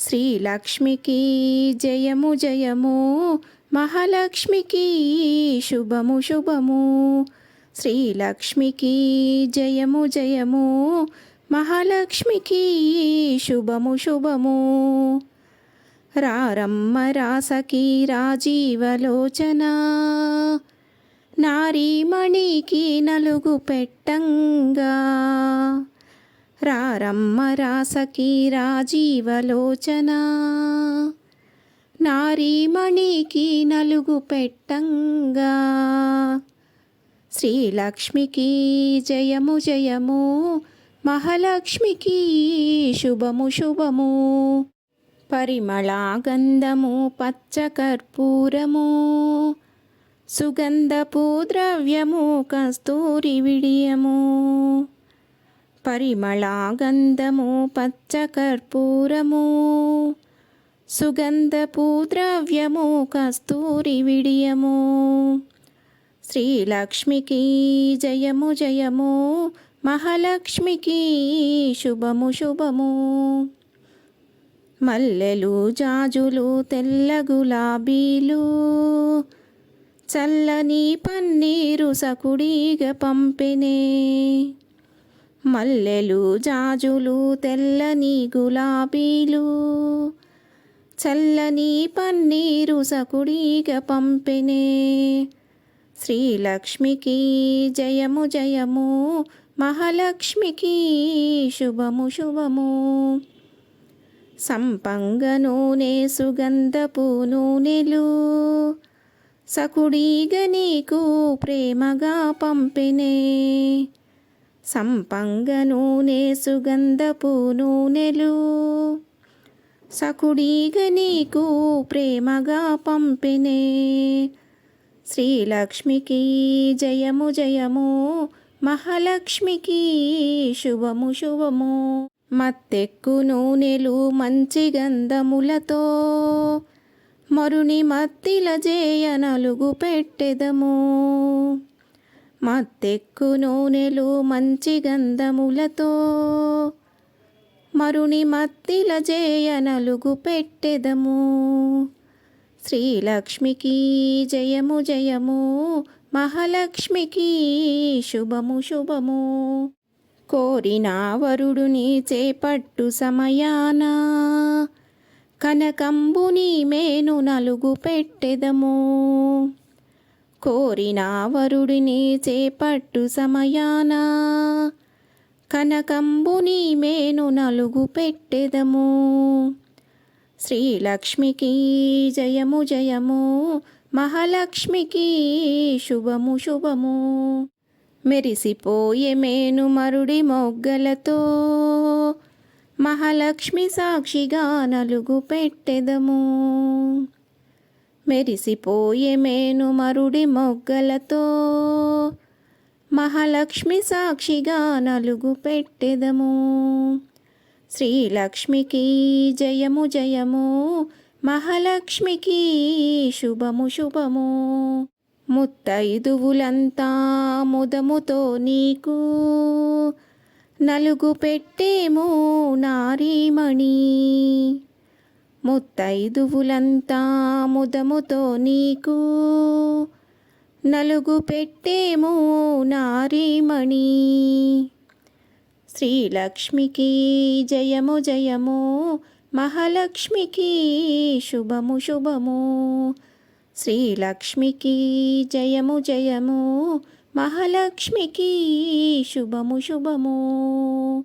శ్రీలక్ష్మికి జయము జయము మహాలక్ష్మికి శుభము శుభము. శ్రీలక్ష్మికి జయము జయము మహాలక్ష్మికి శుభము శుభము. రారమ్మ రాసకి రాజీవలోచన నారీమణికి నలుగు పెట్టంగా. రారమ్మ రాసకి రాజీవలోచన. నారీమణికి నలుగు పెట్టంగా. శ్రీలక్ష్మికి జయము జయము మహాలక్ష్మికి శుభము శుభము. పరిమళాగంధము గంధము పచ్చ కర్పూరము సుగంధపు ద్రవ్యము కస్తూరి విడియము. పరిమళ గంధము పచ్చ కర్పూరము సుగంధపు ద్రవ్యము కస్తూరి విడియము శ్రీలక్ష్మికి జయము జయము మహాలక్ష్మికి శుభము శుభము. మల్లెలు జాజులు తెల్ల గులాబీలు చల్లని పన్నీరు సకుడిగా పంపినే. మల్లెలు జాజులు తెల్లని గులాబీలు. చల్లని పన్నీరు సకుడిగా పంపినే శ్రీలక్ష్మికి జయము జయము మహాలక్ష్మికి శుభము శుభము. సంపంగ నూనె సుగంధపు నూనెలు సకుడీగ నీకు ప్రేమగా పంపినే సంపంగ నూనె సుగంధపు నూనెలు. సకుడీగ నీకు ప్రేమగా పంపినే శ్రీలక్ష్మికి జయము జయము మహాలక్ష్మికి శుభము శుభము. మత్తెక్కు నూనెలు మంచి గంధములతో మరుని మత్తిల జేయ నలుగు పెట్టెదము. మత్తెక్కు నూనెలు మంచి గంధములతో. మరుని మత్తిల జేయ నలుగు పెట్టెదము. శ్రీలక్ష్మికి జయము జయము మహాలక్ష్మికి శుభము శుభము. కోరిన వరుడుని చేపట్టు సమయాన కనకంబుని మేను నలుగు పెట్టెదము. కోరిన వరుడిని చేపట్టు సమయాన. కనకంబుని మేను నలుగు పెట్టెదము. శ్రీలక్ష్మికి జయము జయము మహాలక్ష్మికి శుభము శుభము. మెరిసిపోయే మేను మరుడి మొగ్గలతో మహాలక్ష్మి సాక్షిగా నలుగు పెట్టెదము. మెరిసిపోయే మేను మరుడి మొగ్గలతో? మహాలక్ష్మి సాక్షిగా నలుగు పెట్టెదము. శ్రీలక్ష్మికి జయము జయము. మహాలక్ష్మికి శుభము శుభము. ముత్తైదువులంతా ముదముతో నీకు నలుగు పెట్టేము నారీమణి. ముత్తైదువులంతా ముదముతో నీకు నలుగు పెట్టేమో నారీమణి. శ్రీలక్ష్మికి జయము జయము మహాలక్ష్మికి శుభము శుభము. శ్రీలక్ష్మికి జయము జయము మహాలక్ష్మికి శుభము శుభము.